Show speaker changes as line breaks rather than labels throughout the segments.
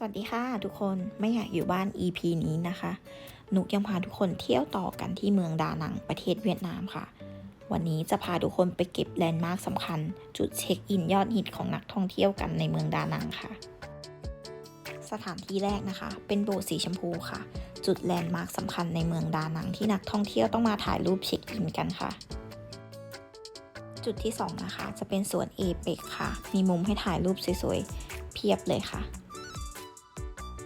สวัสดีค่ะทุกคนไม่อยากอยู่บ้าน EP นี้นะคะ นุกยังพาทุกคนเที่ยวต่อกันที่เมืองดานังประเทศเวียดนามค่ะ วันนี้จะพาทุกคนไปเก็บแลนด์มาร์คสำคัญ จุดเช็คอินยอดฮิตของนักท่องเที่ยวกันในเมืองดานังค่ะ สถานที่แรกนะคะ เป็นโบสถ์สีชมพูค่ะ จุดแลนด์มาร์คสำคัญในเมืองดานังที่นักท่องเที่ยวต้องมาถ่ายรูปเช็คอินกันค่ะจุดที่สองนะคะจะเป็นสวนเอเปกค่ะ มีมุมให้ถ่ายรูปสวยๆเพียบเลยค่ะ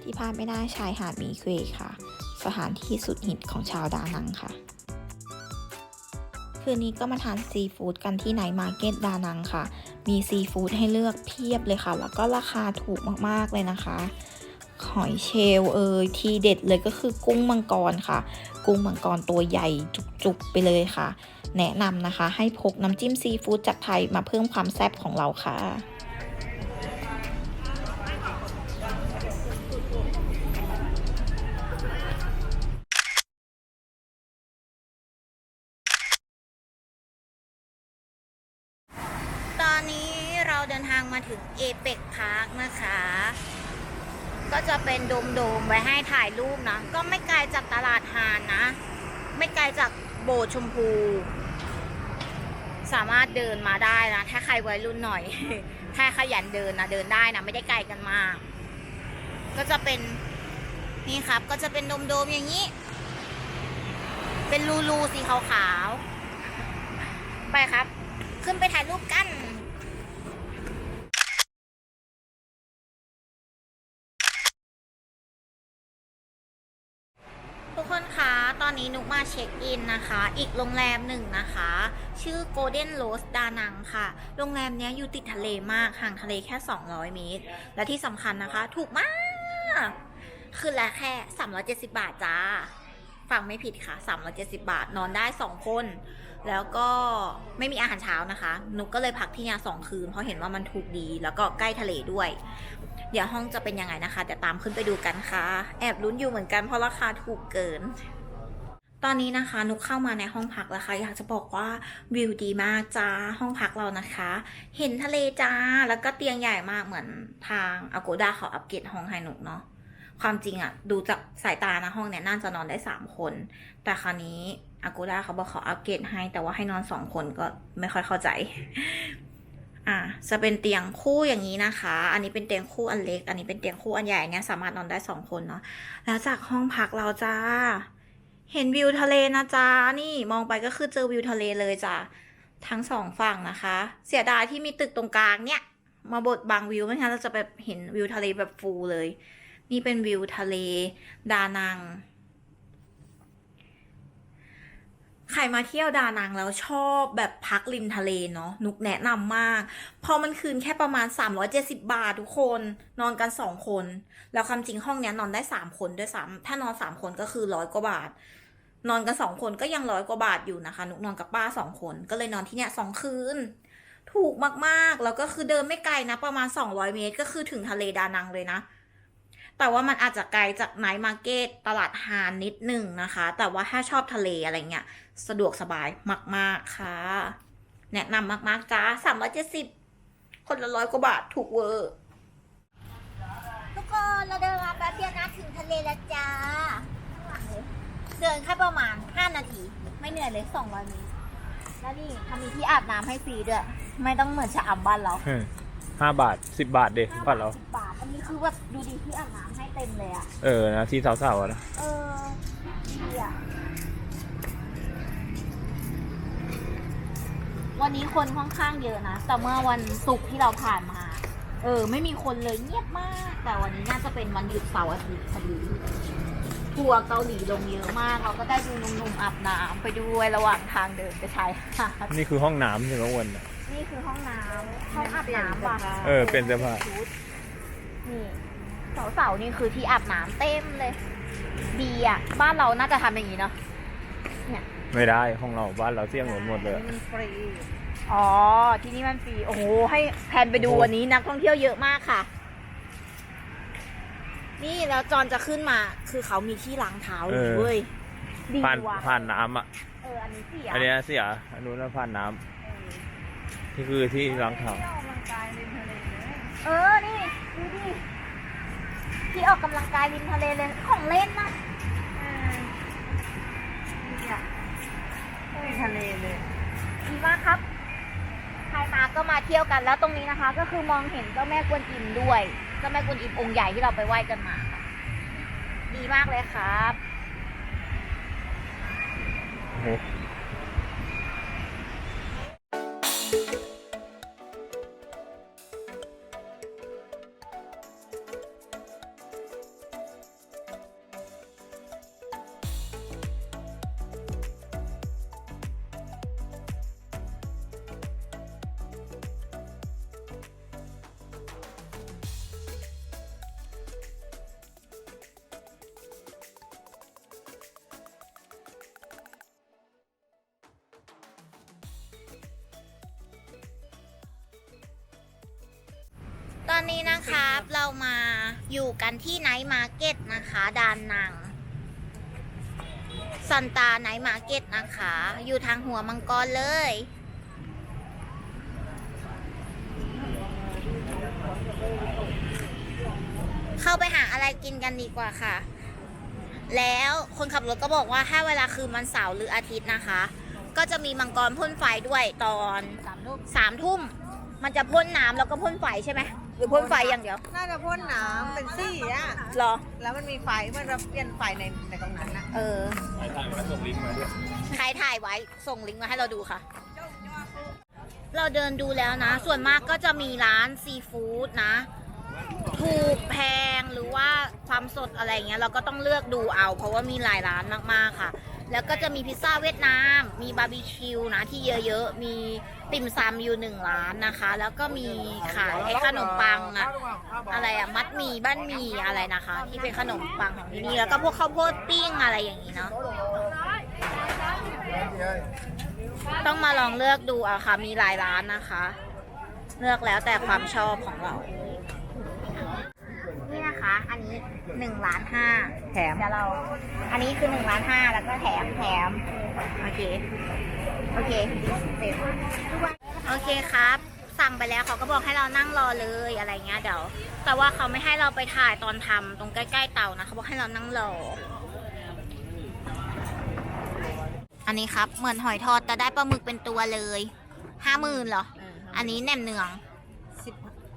ที่พลาดไม่ได้ชายหาดมีเควค่ะ สถานที่สุดฮิตของชาวดานังค่ะ คืนนี้ก็มาทานซีฟู้ดกันที่ไนท์มาร์เก็ตดานังค่ะ มีซีฟู้ดให้เลือกเพียบเลยค่ะ แล้วก็ราคาถูกมากๆเลยนะคะหอยเชลเอยทีเด็ดเลยก็คือกุ้งมังกรค่ะ กุ้งมังกรตัวใหญ่จุกๆไปเลยค่ะ แนะนำนะคะ ให้พกน้ำจิ้มซีฟู้ดจากไทยมาเพิ่มความแซ่บของเราค่ะ
ถึงเอเปกพาร์คนะคะ ก็จะเป็นโดมๆไว้ให้ถ่ายรูปนะ ก็ไม่ไกลจากตลาดฮานนะ ไม่ไกลจากโบสถ์ชมพู สามารถเดินมาได้นะ ถ้าใครวัยรุ่นหน่อย ถ้าขยันเดินนะ เดินได้นะ ไม่ได้ไกลกันมาก ก็จะเป็นนี่ครับ ก็จะเป็นโดมๆอย่างนี้ เป็นรูๆสีขาวๆ ไปครับ ขึ้นไปถ่ายรูปกัน ทุกคนคะ ต อนนี้นุกมาเช็คอินนะคะ อีกโรงแรมหนึ่งนะคะ ชื่อ Golden Rose ดานังค่ะ โรงแรมนี้อยู่ติดทะเลมาก ห่างทะเลแค่ 200 เมตร และที่สำคัญนะคะ ถูกมากคืนละแค่ 370 บาทจ้า ฟังไม่ผิดค่ะ 370 บาท นอนได้ 2 คน แล้วก็ไม่มีอาหารเช้านะคะ นุกก็เลยพักที่นี่สองคืน เพราะเห็นว่ามันถูกดี แล้วก็ใกล้ทะเลด้วยเดี๋ยวห้องจะเป็นยังไงนะคะเดี๋ยวตามขึ้นไปดูกันค่ะ แอบลุ้นอยู่เหมือนกันเพราะราคาถูกเกิน ตอนนี้นะคะนุกเข้ามาในห้องพักแล้วค่ะ อยากจะบอกว่าวิวดีมากจ้าห้องพักเรานะคะ เห็นทะเลจ้าแล้วก็เตียงใหญ่มากเหมือนทางอ g โกดาเขาอัปเกรดห้องให้นุกเนาะความจริงอะดูจากสายตานะห้องเนี้ยน่าจะนอนได้สามคน แต่คราวนี้อากูด้าเขาบอกขาอัปเกรดให้ แต่ว่าให้นอนสองคนก็ไม่ค่อยเข้าใจ อะจะเป็นเตียงคู่อย่างนี้นะคะ อันนี้เป็นเตียงคู่อันเล็ก อันนี้เป็นเตียงคู่อันใหญ่เนี่ยสามารถนอนได้สองคนเนาะแล้วจากห้องพักเราจ้า เห็นวิวทะเลนะจ้านี่มองไปก็คือเจอวิวทะเลเลยจ้าทั้งสองฝั่งนะคะ เสียดายที่มีตึกตรงกลางเนี่ย มาบดบังวิวไม่งั้นเราจะแบบเห็นวิวทะเลแบบฟูเลย นี่เป็นวิวทะเล ดานังใครมาเที่ยวดานังแล้วชอบแบบพักริมทะเลเนาะนุกแนะนำมาก พอมันคืนแค่ประมาณ 370 บาททุกคน นอนกัน 2 คน แล้วความจริงห้องเนี้ยนอนได้ 3 คนด้วยซ้ำถ้านอน 3 คนก็คือร้อยกว่าบาท นอนกัน2คนก็ยังร้อยกว่าบาทอยู่นะคะ นุกนอนกับป้า2คนก็เลยนอนที่เนี้ย2คืน ถูกมากๆ แล้วก็คือเดินไม่ไกลนะ ประมาณ 200 เมตร ก็คือถึงทะเลดานังเลยนะ แต่ว่ามันอาจจะไกลจากไนท์มาร์เก็ตตลาดฮานนิดหนึ่งนะคะ แต่ว่าถ้าชอบทะเลอะไรเงี้ย สะดวกสบายมาก ๆค่ะ แนะนำมากๆจ้าสามร้อยเจ็ดสิบคนละร้อยกว่าบาทถูกเวอร์ทุกคนเราเดินมาแป๊บเดียวนะถึงทะเลแล้วจ้า เดินแค่ประมาณ 5 นาที ไม่เหนื่อยเลย 200เมตรแล้วนี่เขามีที่อาบน้ำให้ฟรีด้วย ไม่ต้องเหมือนชะอำบ้านเรา
ห้าบาทสิบบาทเด็กบ้านเรา
สิบบาทอันนี้คือแบบดูดีที่อาบน้ำให้เต็มเลยอะ
เออนะที่สาวๆอะนะ
เออดีอะ วันนี้คนค่อนข้างเยอะนะ แต่เมื่อวันศุกร์ที่เราผ่านมา เออ ไม่มีคนเลยเงียบมาก แต่วันนี้น่าจะเป็นวันหยุดเสาร์อาทิตย์พอดี ทัวร์เกาหลีลงเยอะมาก เราก็ได้ดูหนุ่มๆอาบน้ำไปด้วยระหว่างทางเดินไปชายหาด
นี่คือห้องน้ำใช่ไหมอ้วนน่ะ
นี่คือห้องน้ำห้องอาบน้ำป่ะ
เออเป็นเสื้อผ้า
ชุดนี่เสาๆนี่คือที่อาบน้ำเต็มเลย ดีอะ บ้านเราน่าจะทำอย่างนี้เนาะ
ไม่ได้ห้องเราบ้านเราเสี่ยงหมดหมดเลย
มันฟรีอ๋อที่นี่มันฟรีโอ้โหให้แพนไปดู
โอ้โห
วันนี้นักท่องเที่ยวเยอะมากค่ะ นี่แล้วจอนจะขึ้นมา คือเขามีที่ล้างเท้าเลยเว้ยดี
ผ่าน
ว่ะ
ผ่านน้ำอะ
เอออันนี้เสีย
อันเนี้ยเสียอันนู้นนะผ่านน้ำ
เออ
นี่คือที่ล้างเท้า
เออนี่ดูดิที่ออกกำลังกายริมทะเลเลยของเล่นนะเออเนี่ย
ทะเลเลย
ดีมากครับ ใครมาก็มาเที่ยวกันแล้วตรงนี้นะคะ ก็คือมองเห็นเจ้าแม่กวนอิมด้วย เจ้าแม่กุนอิมองค์ใหญ่ที่เราไปไหว้กันมา ดีมากเลยครับ อนนี้นะครับเรามาอยู่กันที่ไนท์มาร์เก็ตนะคะดานนังซันตาไนท์มาร์เก็ตนะคะ อยู่ทางหัวมังกรเลย เข้าไปหาอะไรกินกันดีกว่าค่ะ แล้วคนขับรถก็บอกว่าถ้าเวลาคืนวันเสาร์หรืออาทิตย์นะคะ ก็จะมีมังกรพ่นไฟด้วยตอนสามทุ่มมันจะพ่นน้ำแล้วก็พ่นไฟใช่ไหม รือพ่นไฟอย่างเดียว
น่าจะพ่นน้ำเป็นซี่อะ
หรอ
แล้วมันมีไฟมันรับเปลี่ยนไฟในในตรงนั้นนะ
เออ
ถ่ายถ่ายมาส่งลิงก์มาด้วย
ใครถ่ายไว้ส่งลิงก์มาให้เราดูค่ะ เราเดินดูแล้วนะ ส่วนมากก็จะมีร้านซีฟู้ดนะ ถูกแพงหรือว่าความสดอะไรเงี้ยเราก็ต้องเลือกดูเอา เพราะว่ามีหลายร้านมากๆค่ะ แล้วก็จะมีพิซซ่าเวียดนาม มีบาร์บีคิวนะที่เยอะๆ มีติ่มซำอยู่หนึ่งร้านนะคะ แล้วก็มีขายไอ้ขนมปังอะอะไรอะมัดหมี่บ้านหมี่อะไรนะคะ ที่เป็นขนมปังของที่นี่แล้วก็พวกข้าวโพดปิ้งอะไรอย่างนี้เนาะต้องมาลองเลือกดูอะค่ะมีหลายร้านนะคะ เลือกแล้วแต่ความชอบของเรา หนึ่งล้านห้า
แถม
เดี๋ยวเรา อันนี้คือหนึ่งล้านห้าแล้วก็แถมแถม โอเค โอเคเสร็จโอเคครับสั่งไปแล้วเขาก็บอกให้เรานั่งรอเลยอะไรเงี้ยเดี๋ยว แต่ว่าเขาไม่ให้เราไปถ่ายตอนทำตรงใกล้ๆเตานะเขาบอกให้เรานั่งรอ อันนี้ครับเหมือนหอยทอดแต่ได้ปลาหมึกเป็นตัวเลยห้าหมื่นเหรอ อันนี้แหนมเนือง
สิบ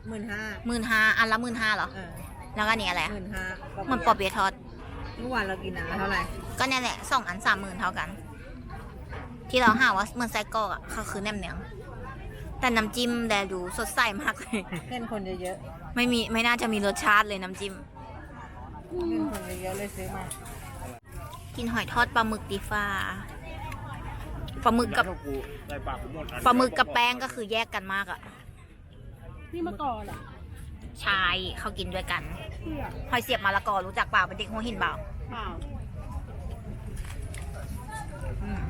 หมื่นห้า
หมื่นห้าอันละหมื่นห้าเหรอ
เออ
แล้วก็อันนี้อะไร
หมื่นห้า
เหมันปอเปียะทอด
เมื่อวานเรากินอะไรเท่าไหร่
ก็เนี่ยแหละสองอันสามหมื่นเท่ากัน ที่เราหาว่าเหมือนไส้กรอกอะเขาคือแหนมเนืองแต่น้ำจิ้มแดดูสดใสมากเลย
เล่นคนเยอะ
ไม่มีไม่น่าจะมีรสชาติเลยน้ำจิ้ม
ๆเล่นคนเยอะๆเลยซื้อมา
กินหอยทอดปลาหมึกดีฟ้าปลาหมึกกับ
ใส่ปากผมหมดอัน
ปลาหมึกกับแป้งก็คือแยกกันมากอะ
นี่มาก่อนอ่ะ
ใช่เขากินด้วยกัน หอยเสียบมะละกอรู้จักเปล่าเป็นเด็กหัวหินเปล่า
เปล่า
อืม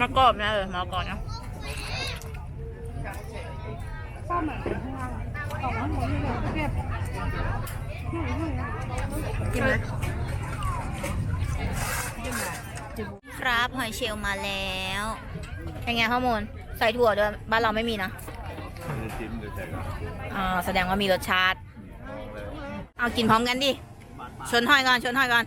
มะกอกนะเออมะละกอนะ
ชอบเหมือนกันข้างล่างต่อมาหมดเลยเก็บกินไหมกินไหม
ครับหอยเชลล์มาแล้ว เป็นไงข้อมูล ใส่ถั่วด้วย บ้านเราไม่มีนะ
จิ้มหรือใส่ก่อน
อ่าแสดงว่ามีรสชาติ เอากินพร้อมกันดิ ชนหอยก่อน ชนหอยก่อน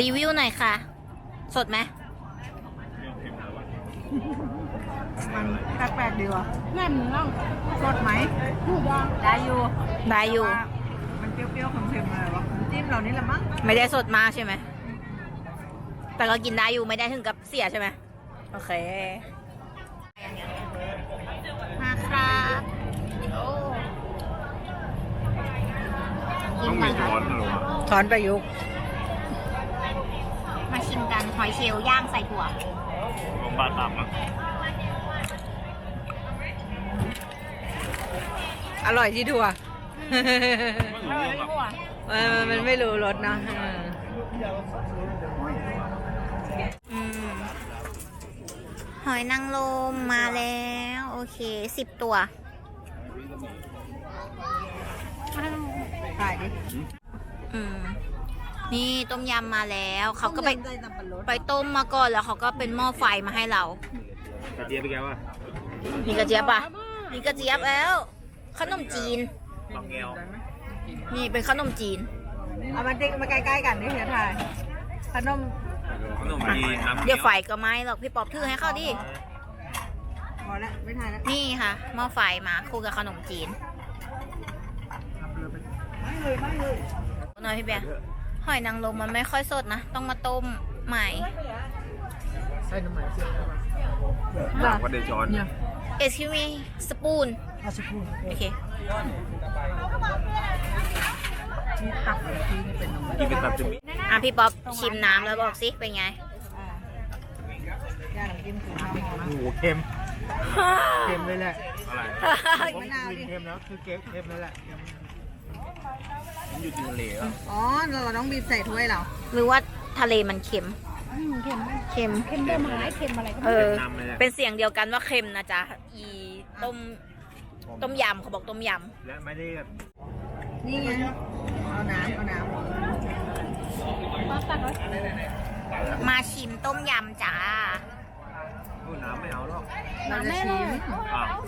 รีวิวหน่อยค่ะ สดไหม
มันแปลกๆดีวะแน่นเนาะสดไหมได้อยู่
ได้อยู่
ว่ามันเปรี้ยวๆเค็มๆอะไรวะน้ำจิ้มเรานี่แหละมั้ง
ไม่ได้สดมากใช่ไหม แต่ก็กินได้อยู่ไม่ได้ถึงกับเสียใช่ไหมโอเค มาครับโอ้
ต้องมีช้อนนะหรอวะ
ช้อนประยุกต์
มาชิมกันหอยเชลล์ย่างใส่ถั่ว
ลงบ้านต่ำนะ
อร่อยที่ถั่ว
ไม่รู้แบบ
เออมันไม่รู้รสนะเออ
อืม หอยนางรมมาแล้ว โอเคสิบตัว
ถ่ายดิ
อืมนี่ต้มยำมาแล้ว เขาก็ไป
ต้มยำใส่สับปะรด
ไปต้มมาก่อนแล้วเขาก็เป็นหม้อไฟมาให้เรา
กระเจี๊ยบไปแกวะ
มีกระเจี๊ยบป่ะมีกระเจี๊ยบแล้วขนมจีน
บางแก้ว
นี่เป็นขนมจีน
เอามาติ๊กมาใกล้ๆกันนี่เฮียถ่ายขนม
ขนมจีนน้ำ
เดี๋ยวไฟก็ไหม้หรอกพี่ป๊อบถือให้เข้าดิ
พอแล้วไม่ถ่ายแล้ว
นี่ค่ะหม้อไฟมาคู่กับขนมจีนหน่อยพี่เบียร์หอยนางรมมันไม่ค่อยสดนะ ต้องมาต้มใหม่
ใส่น้ำมันเจียว
วัดเดชอน
เนี่ย
excuse me สปูน
เอาสักครู่
โอเค
ที่ตักที่นี่เป็นน้ำมัน
กินเป็นแบบจุ๊บ
อะพี่ป๊อบชิมน้ำแล้วบอกสิเป็นไง
อ่าย่างน้ำจิ้มคือน้ำหอม
โอ้โหเค็ม
เค็มเลยแหละ
อะไร
มะนาวดิ
เค็มแล้วคือเค็มเค็มแล้วแหละมันอยู่ที่ทะเลอะ
อ๋อ เราต้องบีบใส่ถ้วยเรา
หรือว่าทะเลมันเค็ม
เค็มไหม
เค็ม
เค็มใบไม้เค็มอะไรก็
เออ
น้ำเลยแหละ
เป็นเสียงเดียวกันว่าเค็มนะจ๊ะ อีต้มต้มยำเขาบอกต้มย
และไม่ได้แบบ
นี่ไง เอาน้ำเอาน้ำ
มาชิมต้มยำจ้า
โอ้น้ำไม่เอาหรอกำ
เราจะชิม
อ้าว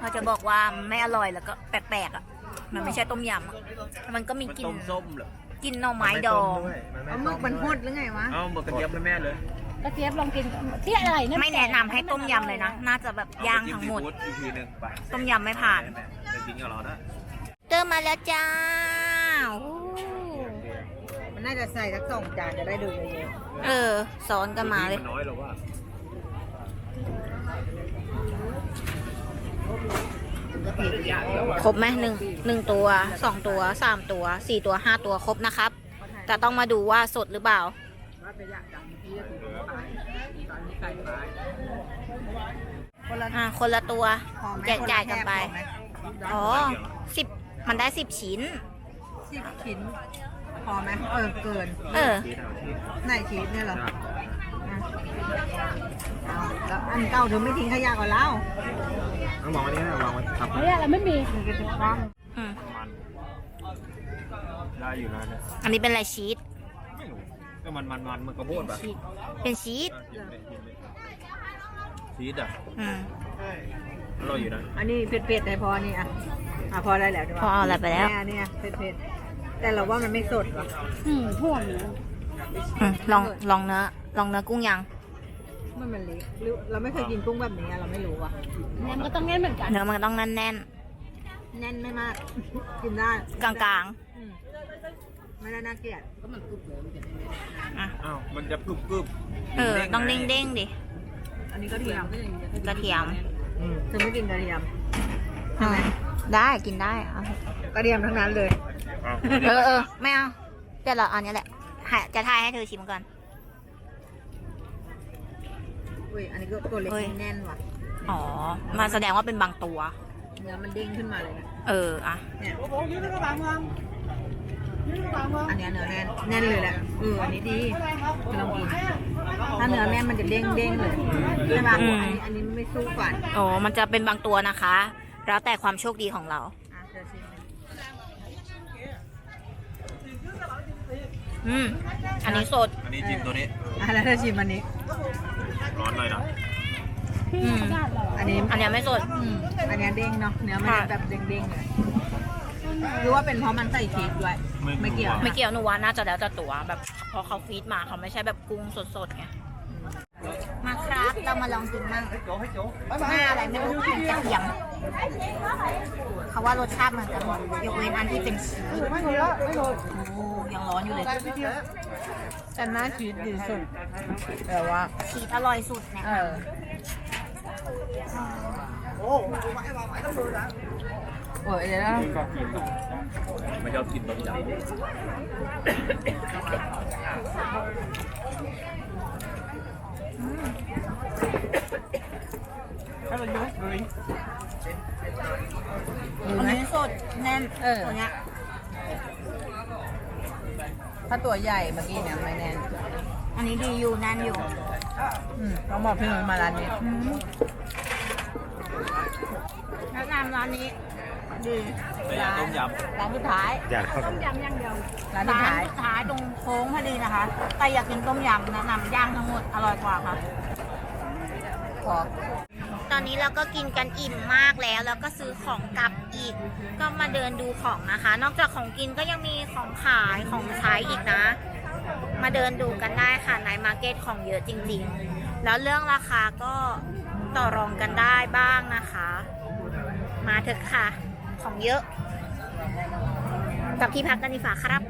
เราจะบอกว่าไม่อร่อยแล้วก็แปลกๆอะ มันไม่ใช่ต้มยำอะมันก็มี
มัน
กลิ่น
ต้มส้มเหรอก
ลิ่นหน่อไม้ดอง
เอาหมึกมันพดหรือไงวะ
เอ้าหมึกกระเจี๊ยบแม่เลย
กระเจี๊ยบลองกินที่อะไรเนี่ย
ไม่แนะนำให้ต้มยำเลยนะ น่าจะแบบย่างทั้งหมด
อีกทีหนึ่งไป
ต้มยำไม่ผ่าน
ไปกินกับเรานะ
เติมมาแล้วจ้า โอ้
มันน่าจะใส่สักสองจานจะได้ดูเยอะ
เออซ้อนกันมาเลย
นน้อยหรอว่า
ครบไหมหนึ่งหนึ่งตัวสองตัวสามตัวสี่ตัวห้าตัวครบนะครับ แต่ต้องมาดูว่าสดหรือเปล่า
ๆคนละ
อ่าคนละตัว
พอไหม
แจกจ่ายกันไป อ๋อสิบมันได้สิบชิ้น
สิบชิ้น พอไหมเออ เกิน
เออ
ทีทางที่
ไหนชีสเนี่ยเหรออะเอาแล้วอันเก่าเธอไม่ทิ้งขยะก่อนแล้ว
ต้องวางไว้นี่นะวางไว้ทับ
เฮ้ยเราไม่มี
มันก็จะคว่
อืม
มันได้อยู่นะเนี่ย
อันนี้เป็นอะไรชีส
ไม่รู้ก็มันมันมันมันกระโพดปะ
เป็นชีส
ชีสอะ
อืม
อร่อยอยู่นะำ
อันนี้เผ็ดๆได้พอนี่อะอะพอได้แล้วดีกว่า
พอเอาอะไรไปแล้ว
เนี่ยเนี่ยเผ็ดๆ แต่เราว่ามันไม่สดว่ะ
อืมพ่วงอยู่
อืมลองลองเนื้อลองเนื้อกุ้งยัง
มันมันเละหรือเราไม่เคยกินกุ้งแบบนี้อะเราไม่รู้ว่ะ
เนี่ยมันก็ต้องแน่นเหมือนกัน
เนื้อมันต้องแน่น
แน่นไม่มาก กินได้
ๆกลาง
อืมไม่ได้น่าเกลียด
ๆอะ
อ้าว มันจะกรุบกรุบ
เออต้องเด้งๆดิ
อันนี้ก็เทียม
กระเทียม
อืม
เธอไม่กินกระเทียม
อืมได้กินได้เอา
กระเทียมทั้งนั้นเลย
อ้าว
เออเออไม่เอาเดี๋ยวเราเอาอันนี้แหละให้จะทายให้เธอชิมก่อน
อุ้ยอันนี้ก็ตัวเล็ก
เฮ้ย
แน่นว่ะ
อ๋อมาแสดงว่าเป็นบางตัว
เนื้อมันเด้งขึ้นมาเลยนะ
เอออะ
เนี่ยอันเนี้ยเนื้อแน่นแน่นเลยแหละเอออันนี้ดีไม่ต้องกินถ้าเนื้อแน่นมันจะเด้งเด้งๆเลยใช่ไหม
อืม
อันนี้อันนี้ไม่สู้ฟัน
โอ้มันจะเป็นบางตัวนะคะ แล้วแต่ความโชคดีของเรา
อะเดี๋ยวชิม
อืมอันนี้สด
อันนี้จิ้มตัวนี้
อะแล้วเธอชิมอันนี้
ร้อนหน่อยนะ
อืม
อันนี้
อันเนี้ยไม่สด
อืมอันเนี้ยเด้งเนาะ เนื้อมัน
ค่ะ
จะแบบเด้งๆเลยหรือว่าเป็นเพราะมันใส่ชีสด้วย ไม่เกี่ยว
ไม่เกี่ยวหนูว่าน่าจะแล้วแต่ตัวแบบพอเขาฟีดมาเขาไม่ใช่แบบกุ้งสดๆไง มาครับเรามาลองกินมั่งหน้าอะไรไม่รู้กินกระเทียมเขาว่ารสชาติเหมือนกันหมดยกเว้นอันที่เป็นชีส
ไม่รู้แล้วไม่รู้
โอ้ยังร้อนอยู่เลย
แต่หน้าชีสดีสุดแต่ว่า
ชีสอร่อยสุดเนี่ย
เออโอ้ยเดี๋ยวนะ
ไม่ชอบกินต้มยำ
ดู
อัน
ไหม
นี้สดแน่น
เออ
ตัวเนี้ย
ถ้าตัวใหญ่เมื่อกี้เนี่ยไม่แน่น
อันนี้ดีอยู่แน่นอยู่
อืมต้องบอกพี่หนุ่ยมาร้านนี้
แนะนำร้านนี้
ดี
เป็นร้านต้มย
ร้านสุดท้าย
อยาก
ต้มยำอย่างเดียว
ร้านสุดท้าย สุดท้ายตรงโค้งพอดีนะคะ แต่อยากกินต้มยำแนะนำย่างทั้งหมดอร่อยกว่าค่ะ ขอ
ตอนนี้เราก็กินกันอิ่มมากแล้ว แล้วก็ซื้อของกลับอีก ก็มาเดินดูของนะคะ นอกจากของกินก็ยังมีของขายของใช้อีกนะ มาเดินดูกันได้ค่ะในมาร์เก็ตของเยอะจริงๆ แล้วเรื่องราคาก็ต่อรองกันได้บ้างนะคะ มาเถอะค่ะ ของเยอะ กับที่พักกันดีกว่าครับ